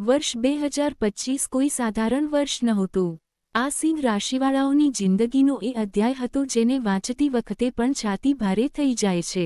વર્ષ બે હજાર પચીસ કોઈ સાધારણ વર્ષ નહોતું. આ સિંહ રાશિવાળાઓની જિંદગીનો એ અધ્યાય હતો જેને વાંચતી વખતે પણ છાતી ભારે થઈ જાય છે.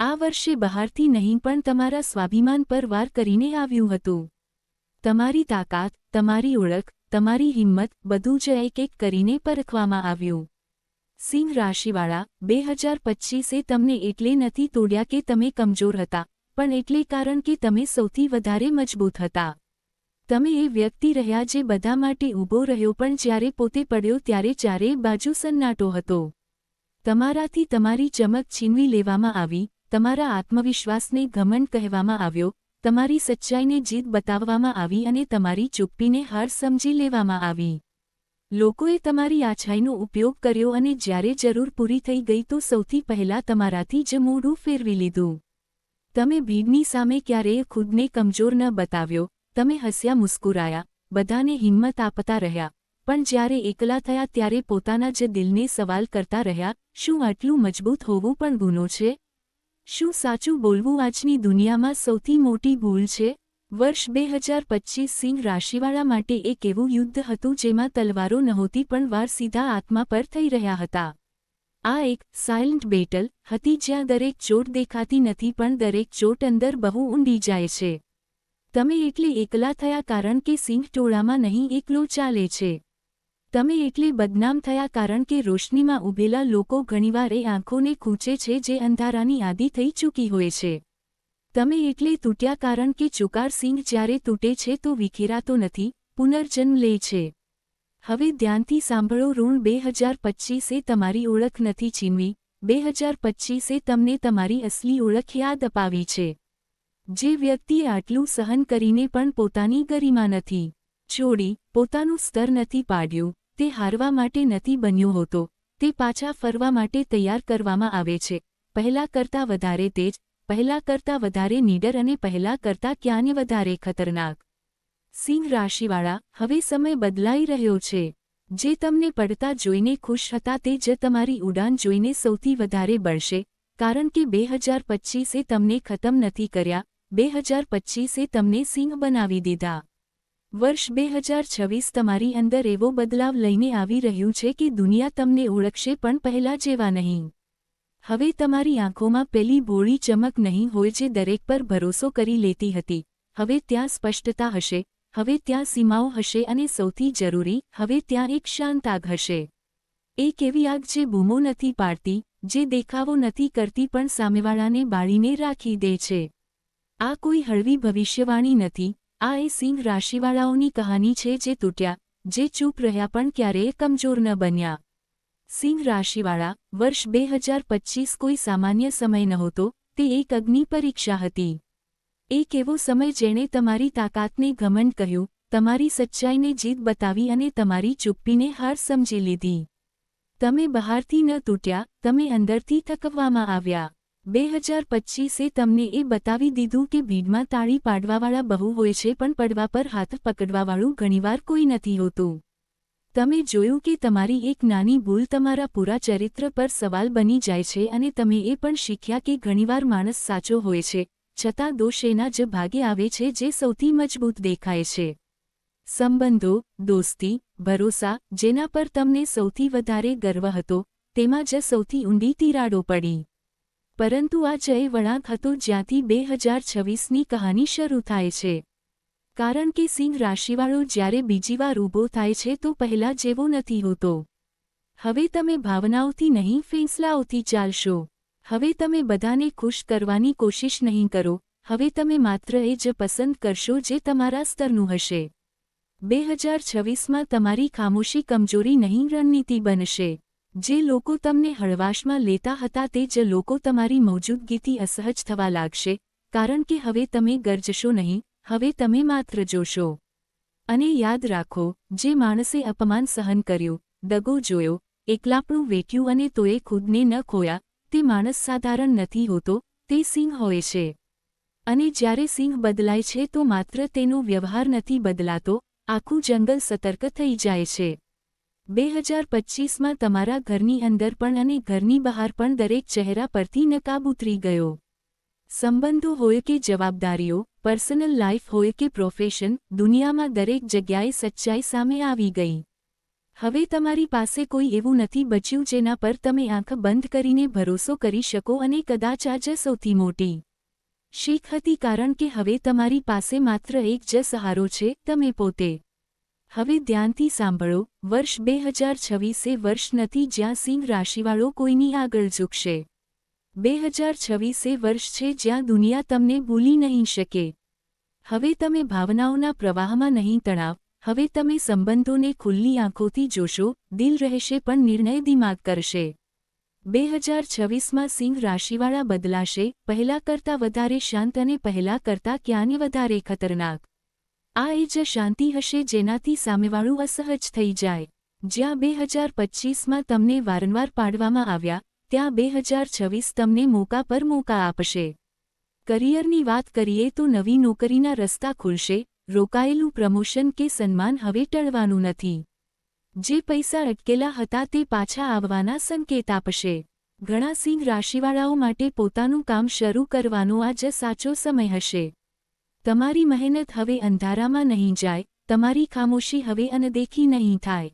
આ વર્ષે બહારથી નહીં પણ તમારા સ્વાભિમાન પર વાર કરીને આવ્યું હતું. તમારી તાકાત, તમારી ઓળખ, તમારી હિંમત બધું જ એક એક કરીને પરખવામાં આવ્યું. સિંહ રાશિવાળા, બે હજાર પચ્ચીસે તમને એટલે નથી તોડ્યા કે તમે કમજોર હતા, પણ એટલે કારણ કે તમે સૌથી વધારે મજબૂત હતા. તમે એ વ્યક્તિ રહ્યા જે બધા માટે ઊભો રહ્યો પણ જ્યારે પોતે પડ્યો ત્યારે ચારે બાજુ સન્નાટો હતો. તમારાથી તમારી ચમક છીનવી લેવામાં આવી, તમારા આત્મવિશ્વાસને ઘમંડ કહેવામાં આવ્યો, તમારી સચ્ચાઈને જીત બતાવવામાં આવી અને તમારી ચૂપ્પીને હાર સમજી લેવામાં આવી. લોકોએ તમારી આછાઈનો ઉપયોગ કર્યો અને જ્યારે જરૂર પૂરી થઈ ગઈ તો સૌથી પહેલા તમારાથી જ મોઢું ફેરવી લીધું. તમે ભીડની સામે ક્યારેય ખુદને કમજોર ન બતાવ્યો તમે હસ્યા મુસ્કુરાયા, બધાને હિંમત આપતા રહ્યા, પણ જ્યારે એકલા થયા ત્યારે પોતાના જ દિલને સવાલ કરતા રહ્યા, શું આટલું મજબૂત હોવું પણ ગુનો છે? શું સાચું બોલવું આજની દુનિયામાં સૌથી મોટી ભૂલ છે? વર્ષ બે હજાર પચ્ચીસ સિંહ રાશિવાળા માટે એક એવું યુદ્ધ હતું જેમાં તલવારો નહોતી પણ વાર સીધા આત્મા પર થઈ રહ્યા હતા. આ એક સાયલન્ટ બેટલ હતી જ્યાં દરેક ચોટ દેખાતી નથી પણ દરેક ચોટ અંદર બહુ ઊંડી જાય છે. તમે એટલે એકલા થયા કારણ કે સિંહ ટોળામાં નહીં એકલો ચાલે છે. તમે એટલે બદનામ થયા કારણ કે રોશનીમાં ઊભેલા લોકો ઘણીવાર એ આંખોને ખૂંચે છે જે અંધારાની આદિ થઈ ચૂકી હોય છે. તમે એટલે તૂટ્યા કારણ કે ચુકાર સિંહ જ્યારે તૂટે છે તો વિખેરાતો નથી, પુનર્જન્મ લે છે. હવે ધ્યાનથી સાંભળો, ઋણ બે હજાર પચ્ચીસે તમારી ઓળખ નથી છીનવી, બે હજાર પચ્ચીસે તમને તમારી અસલી ઓળખ યાદ અપાવી છે. જે વ્યક્તિએ આટલું સહન કરીને પણ પોતાની ગરિમા નથી. છોડી પોતાનું સ્તર નથી પાડ્યું, તે હારવા માટે નથી બન્યો હોતો, તે પાછા ફરવા માટે તૈયાર કરવામાં આવે છે. પહેલા કરતાં વધારે તેજ, પહેલા કરતાં વધારે નીડર અને પહેલા કરતાં ક્યાંને વધારે ખતરનાક. સિંહ રાશિવાળા, હવે સમય બદલાઈ રહ્યો છે. જે તમને પડતા જોઈને ખુશ હતા તે જ તમારી ઉડાન જોઈને સૌથી વધારે બળશે, કારણ કે બે હજાર પચ્ચીસે તમને ખતમ નથી કર્યા બે હજાર પચ્ચીસે તમને સિંહ બનાવી દીધા. વર્ષ બે હજાર છવ્વીસ તમારી અંદર એવો બદલાવ લઈને આવી રહ્યું છે કે દુનિયા તમને ઓળખશે પણ પહેલા જેવા નહીં. હવે તમારી આંખોમાં પેલી ભોળી ચમક નહીં હોય જે દરેક પર ભરોસો કરી લેતી હતી. હવે ત્યાં સ્પષ્ટતા હશે, હવે ત્યાં સીમાઓ હશે અને સૌથી જરૂરી, હવે ત્યાં એક શાંત આગ હશે. એક એવી આગ જે બૂમો નથી પાડતી, જે દેખાવો નથી કરતી પણ સામેવાળાને બાળીને રાખી દે છે. આ કોઈ હળવી ભવિષ્યવાણી નથી. આ એ સિંહ રાશિવાળાઓની કહાની છે જે તૂટ્યા, જે ચૂપ રહ્યા પણ ક્યારેય કમજોર ન બન્યા. સિંહ રાશિવાળા, વર્ષ બે હજાર પચ્ચીસ કોઈ સામાન્ય સમય નહોતો, તે એક અગ્નિ પરીક્ષા હતી. એક એવો સમય જેણે તમારી તાકાતને ઘમંડ કહ્યું, તમારી સચ્ચાઈને જીત બતાવી અને તમારી ચુપ્પીને હાર સમજી લીધી. તમે બહારથી ન તૂટ્યા, તમે અંદરથી થકવવામાં આવ્યા. બે હજાર પચ્ચીસે તમને એ બતાવી દીધું કે ભીડમાં તાળી પાડવાવાળા બહુ હોય છે પણ પડવા પર હાથ પકડવાવાળું ઘણીવાર કોઈ નથી હોતું. તમે જોયું કે તમારી એક નાની ભૂલ તમારા પૂરા ચરિત્ર પર સવાલ બની જાય છે અને તમે એ પણ શીખ્યા કે ઘણીવાર માણસ સાચો હોય છે, છતાં દોષ એના જ ભાગે આવે છે જે સૌથી મજબૂત દેખાય છે. સંબંધો, દોસ્તી, ભરોસા, જેના પર તમને સૌથી વધારે ગર્વ હતો, તેમાં જ સૌથી ઊંડી તિરાડો પડી. પરંતુ આ જય વળાંક હતો જ્યાંથી બે હજાર છવ્વીસની કહાની શરૂ થાય છે. કારણ કે સિંહ રાશિવાળો જ્યારે બીજી વાર ઊભો થાય છે તો પહેલા જેવો નથી હોતો. હવે તમે ભાવનાઓથી નહીં, ફેંસલાઓથી ચાલશો. હવે તમે બધાને ખુશ કરવાની કોશિશ નહીં કરો. હવે તમે માત્ર એ જ પસંદ કરશો જે તમારા સ્તરનું હશે. બે હજાર છવ્વીસમાં તમારી ખામોશી કમજોરી નહીં રણનીતિ બનશે. જે લોકો તમને હળવાશમાં લેતા હતા તે જ લોકો તમારી મૌજૂદગીથી અસહજ થવા લાગશે, કારણ કે હવે તમે ગરજશો નહીં, હવે તમે માત્ર જોશો. અને યાદ રાખો, જે માણસે અપમાન સહન કર્યું, દગો જોયો, એકલાપણું વેઠ્યું અને તોએ ખુદને ન ખોયા, તે માણસ સાધારણ નથી હોતો, તે સિંહ હોય છે. અને જ્યારે સિંહ બદલાય છે તો માત્ર તેનો વ્યવહાર નથી બદલાતો, આખું જંગલ સતર્ક થઈ જાય છે. બે હજાર પચ્ચીસમાં તમારા ઘરની અંદર પણ અને ઘરની બહાર પણ દરેક ચહેરા પરથી નકાબ ઉતરી ગયો. સંબંધો હોય કે જવાબદારીઓ, પર્સનલ લાઈફ હોય કે પ્રોફેશન, દુનિયામાં દરેક જગ્યાએ સચ્ચાઈ સામે આવી ગઈ. હવે તમારી પાસે કોઈ એવું નથી બચ્યું જેના પર તમે આંખ બંધ કરીને ભરોસો કરી શકો અને કદાચ આ જ સૌથી મોટી શીખ હતી કારણ કે હવે તમારી પાસે માત્ર એક જ સહારો છે, તમે પોતે હવે ધ્યાનથી સાંભળો, વર્ષ બે હજાર છવ્વીસે વર્ષ નથી જ્યાં સિંહ રાશિવાળો કોઈની આગળ ઝૂકશે. બે હજાર છવ્વીસે વર્ષ છે જ્યાં દુનિયા તમને ભૂલી નહીં શકે. હવે તમે ભાવનાઓના પ્રવાહમાં નહીં તણાવ, હવે તમે સંબંધોને ખુલ્લી આંખોથી જોશો, દિલ રહેશે પણ નિર્ણય દિમાગ કરશે. બે હજાર છવ્વીસમાં સિંહ રાશિવાળા બદલાશે, પહેલા કરતાં વધારે શાંત અને પહેલા કરતાં ક્યાંને વધારે ખતરનાક. આ એ જ શાંતિ હશે જેનાથી સામેવાળું અસહજ થઈ જાય. જ્યાં બે હજાર પચ્ચીસમાં તમને વારંવાર પાડવામાં આવ્યા, ત્યાં બે હજાર છવ્વીસ તમને મોકા પર મોકા આપશે. કરિયરની વાત કરીએ તો નવી નોકરીના રસ્તા ખુલશે, રોકાયેલું પ્રમોશન કે સન્માન હવે ટળવાનું નથી. જે પૈસા અટકેલા હતા તે પાછા આવવાના સંકેત આપશે. ઘણા સિંહ રાશિવાળાઓ માટે પોતાનું કામ શરૂ કરવાનો આ જ સાચો સમય હશે. તમારી મહેનત હવે અંધારામાં નહીં જાય, તમારી ખામોશી હવે અનદેખી નહીં થાય.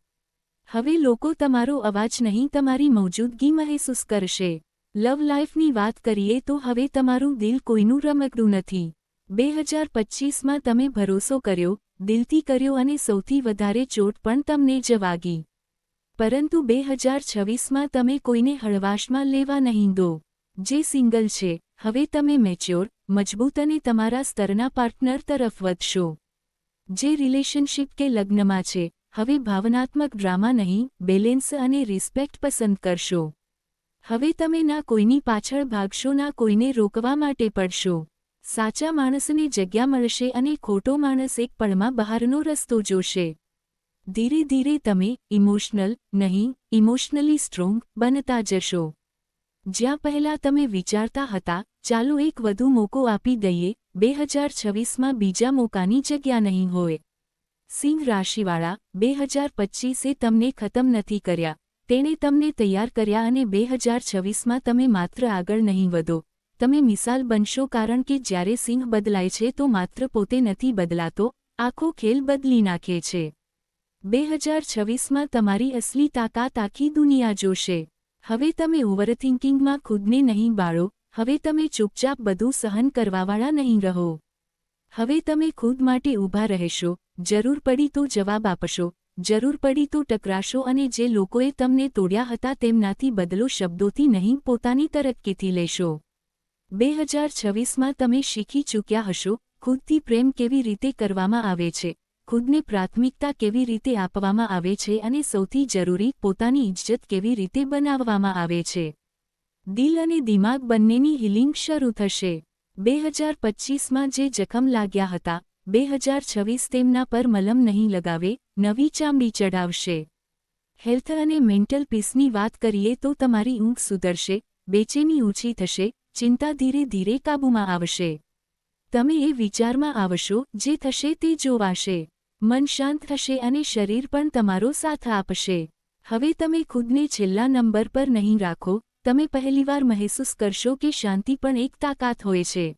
હવે લોકો તમારો અવાજ નહીં તમારી મૌજૂદગી મહેસૂસ કરશે. લવ લાઈફની વાત કરીએ તો હવે તમારું દિલ કોઈનું રમકડું નથી. બે હજાર પચ્ચીસમાં તમે ભરોસો કર્યો, દિલથી કર્યો અને સૌથી વધારે ચોટ પણ તમને જ વાગી. પરંતુ બે હજાર છવ્વીસમાં તમે કોઈને હળવાશમાં લેવા નહીં દો. જે સિંગલ છે, હવે તમે મેચ્યોર મજબૂત અને તમારા સ્તરના પાર્ટનર તરફ વધશો. જે રિલેશનશિપ કે લગ્નમાં છે, હવે ભાવનાત્મક ડ્રામા નહીં, બેલેન્સ અને રિસ્પેક્ટ પસંદ કરશો. હવે તમે ના કોઈની પાછળ ભાગશો, ના કોઈને રોકવા માટે પડશો. સાચા માણસને જગ્યા મળશે અને ખોટો માણસ એક પળમાં બહારનો રસ્તો જોશે. ધીરે ધીરે તમે ઇમોશનલ નહીં, ઇમોશનલી સ્ટ્રોંગ બનતા જશો. જ્યાં પહેલાં તમે વિચારતા હતા ચાલો એક વધુ મોકો આપી દઈએ બે હજાર છવ્વીસમાં બીજા મોકાની જગ્યા નહીં હોય. સિંહ રાશિવાળા બે હજાર પચ્ચીસે તમને ખતમ નથી કર્યા. તેણે તમને તૈયાર કર્યા અને બે હજાર છવ્વીસમાં તમે માત્ર આગળ નહીં વધો. તમે મિસાલ બનશો કારણ કે જ્યારે સિંહ બદલાય છે તો માત્ર પોતે નથી બદલાતો, આખો ખેલ બદલી નાખે છે. બે હજાર છવ્વીસમાં તમારી અસલી તાકાત આખી દુનિયા જોશે. હવે તમે ઓવરથિંકિંગમાં ખુદને નહીં બાળો હવે તમે ચૂપચાપ બધું સહન કરવાવાળા નહીં રહો. હવે તમે ખુદ માટે ઊભા રહેશો, જરૂર પડી તો જવાબ આપશો, જરૂર પડી તો ટકરાશો અને જે લોકોએ તમને તોડ્યા હતા તેમનાથી બદલો શબ્દોથી નહીં પોતાની તરક્કીથી લેશો. બે હજાર છવ્વીસમાં તમે શીખી ચૂક્યા હશો, ખુદથી પ્રેમ કેવી રીતે કરવામાં આવે છે, ખુદને પ્રાથમિકતા કેવી રીતે આપવામાં આવે છે અને સૌથી જરૂરી પોતાની ઇજ્જત કેવી રીતે બનાવવામાં આવે છે. દિલ અને દિમાગ બંનેની હિલિંગ શરૂ થશે. બે હજાર પચ્ચીસમાં જે જખમ લાગ્યા હતા, બે હજાર છવ્વીસ તેમના પર મલમ નહીં લગાવે, નવી ચામડી ચઢાવશે. હેલ્થ અને મેન્ટલ પીસની વાત કરીએ તો તમારી ઊંઘ સુધરશે, બેચેની ઊંચી થશે, ચિંતા ધીરે ધીરે કાબૂમાં આવશે. તમે એ વિચારમાં આવશો, જે થશે તે જોવાશે. મન શાંત થશે અને શરીર પણ તમારો સાથ આપશે. હવે તમે ખુદને છેલ્લા નંબર પર નહીં રાખો તમે પહેલીવાર મહેસૂસ કરશો કે શાંતિ પણ એક તાકાત હોય છે.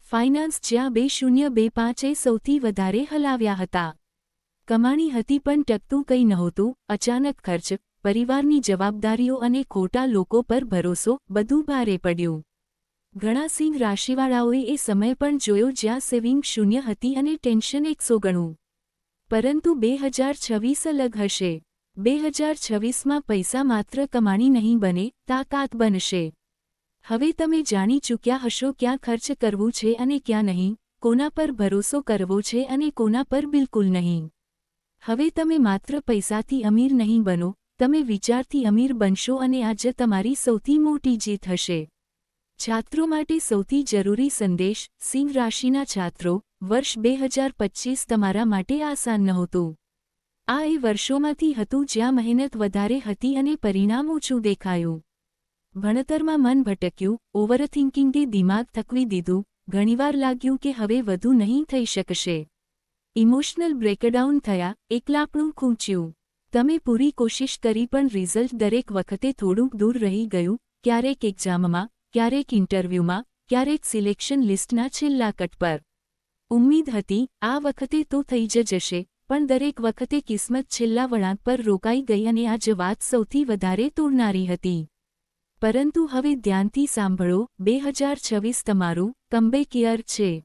ફાઇનાન્સ જ્યાં બે શૂન્ય બે પાંચે સૌથી વધારે હલાવ્યા હતા. કમાણી હતી પણ ટકતું કંઈ નહોતું, અચાનક ખર્ચ, પરિવારની જવાબદારીઓ અને ખોટા લોકો પર ભરોસો બધું ભારે પડ્યું. ઘણા સિંહ રાશિવાળાઓએ એ સમય પણ જોયો જ્યાં સેવિંગ શૂન્ય હતી અને ટેન્શન એકસો ગણું. પરંતુ બે હજાર છવ્વીસ અલગ હશે. બે હજાર છવ્વીસમાં પૈસા માત્ર કમાણી નહીં બને, તાકાત બનશે. હવે તમે જાણી ચૂક્યા હશો ક્યાં ખર્ચ કરવું છે અને ક્યાં નહીં, કોના પર ભરોસો કરવો છે અને કોના પર બિલકુલ નહીં. હવે તમે માત્ર પૈસાથી અમીર નહીં બનો, તમે વિચારથી અમીર બનશો અને આજે તમારી સૌથી મોટી જીત હશે. છાત્રો માટે સૌથી જરૂરી સંદેશ, સિંહ રાશિના છાત્રો, વર્ષ બે હજાર તમારા માટે આસાન નહોતું. આ એ વર્ષોમાંથી હતું જ્યાં મહેનત વધારે હતી અને પરિણામ ઓછું દેખાયું. ભણતરમાં મન ભટક્યું ઓવરથિંકિંગે દિમાગ થકવી દીધું, ઘણીવાર લાગ્યું કે હવે વધુ નહીં થઈ શકશે. ઇમોશનલ બ્રેકડાઉન થયા, એકલાપણું ખૂંચ્યું. તમે પૂરી કોશિશ કરી પણ રિઝલ્ટ દરેક વખતે થોડુંક દૂર રહી ગયું, ક્યારેક એક્ઝામમાં ક્યારેક ઇન્ટરવ્યૂમાં ક્યારેક સિલેક્શન લિસ્ટના છેલ્લા કટ પર. ઉમ્મીદ હતી, આ વખતે તો થઈ જ જશે પણ દરેક વખતે કિસ્મત છેલ્લા વળાંક પર રોકાઈ ગઈ અને આ જ વાત સૌથી વધારે તોડનારી હતી. પરંતુ હવે ધ્યાનથી સાંભળો બે હજાર છવ્વીસ તમારું કમ્બેક યર છે.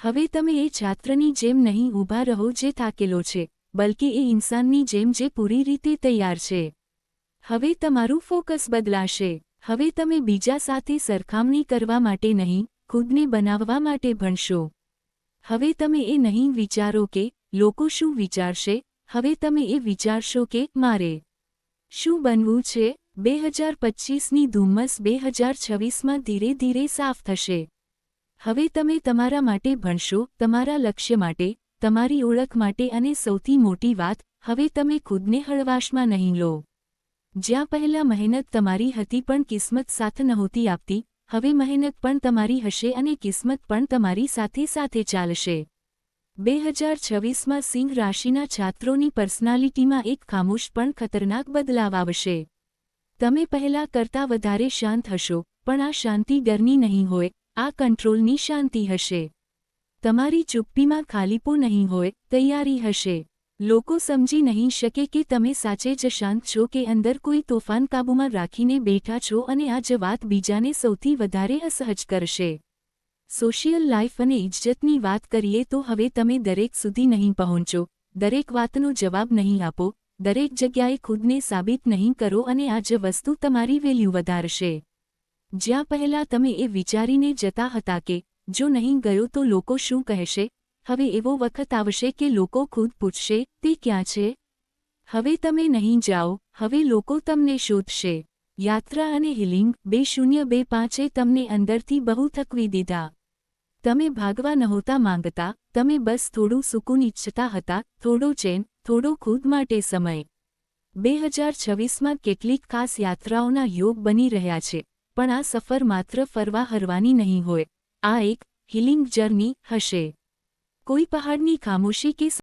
હવે તમે એ છાત્રની જેમ નહીં ઊભા રહો જે થાકેલો છે, બલકે એ ઇન્સાનની જેમ જે પૂરી રીતે તૈયાર છે. હવે તમારું ફોકસ બદલાશે. હવે તમે બીજા સાથે સરખામણી કરવા માટે નહીં, ખુદને બનાવવા માટે ભણશો. હવે તમે એ નહીં વિચારો કે લોકો શું વિચારશે? હવે તમે એ વિચારશો કે મારે શું બનવું છે? બે હજાર પચ્ચીસની ધુમ્મસ બે હજાર છવ્વીસમાં ધીરે ધીરે સાફ થશે. હવે તમે તમારા માટે ભણશો, તમારા લક્ષ્ય માટે, તમારી ઓળખ માટે અને સૌથી મોટી વાત, હવે તમે ખુદને હળવાશમાં નહીં લો. જ્યાં પહેલાં મહેનત તમારી હતી પણ કિસ્મત સાથ નહોતી આપતી, હવે મહેનત પણ તમારી હશે અને કિસ્મત પણ તમારી સાથે સાથે ચાલશે. બે હજાર છવ્વીસમાં સિંહ રાશિના છાત્રોની પર્સનાલિટીમાં એક ખામોશ પણ ખતરનાક બદલાવ આવશે. તમે પહેલા કરતાં વધારે શાંત હશો, પણ આ શાંતિ ડરની નહીં હોય, આ કંટ્રોલની શાંતિ હશે. તમારી ચુપ્પીમાં ખાલીપો નહીં હોય, તૈયારી હશે. લોકો સમજી નહીં શકે કે તમે સાચે જ શાંત છો કે અંદર કોઈ તોફાન કાબૂમાં રાખીને બેઠા છો અને આ જ વાત બીજાને સૌથી વધારે અસહજ કરશે. સોશિયલ લાઇફ અને ઇજ્જતની વાત કરીએ તો હવે તમે દરેક સુધી નહીં પહોંચો. દરેક વાતનો જવાબ નહીં આપો. દરેક જગ્યાએ ખુદને સાબિત નહીં કરો અને આ જ વસ્તુ તમારી વેલ્યુ વધારશે. જ્યાં પહેલાં તમે એ વિચારીને જતા હતા કે, જો નહીં ગયો તો લોકો શું કહેશે? હવે એવો વખત આવશે કે લોકો ખુદ પૂછશે, તે ક્યાં છે? હવે તમે નહીં જાઓ. હવે લોકો તમને શોધશે. યાત્રા અને હિલિંગ બે શૂન્ય બે પાંચે તમને અંદરથી બહુ થકવી દીધા. તમે ભાગવા નહોતા માંગતા, તમે બસ થોડું સુકૂન ઇચ્છતા હતા, થોડો ચેન, થોડો ખુદ માટે સમય. બે હજાર છવ્વીસમાં કેટલીક ખાસ યાત્રાઓના યોગ બની રહ્યા છે, પણ આ સફર માત્ર ફરવા હરવાની નહીં હોય. આ એક હિલિંગ જર્ની હશે. કોઈ પહાડની ખામોશી કે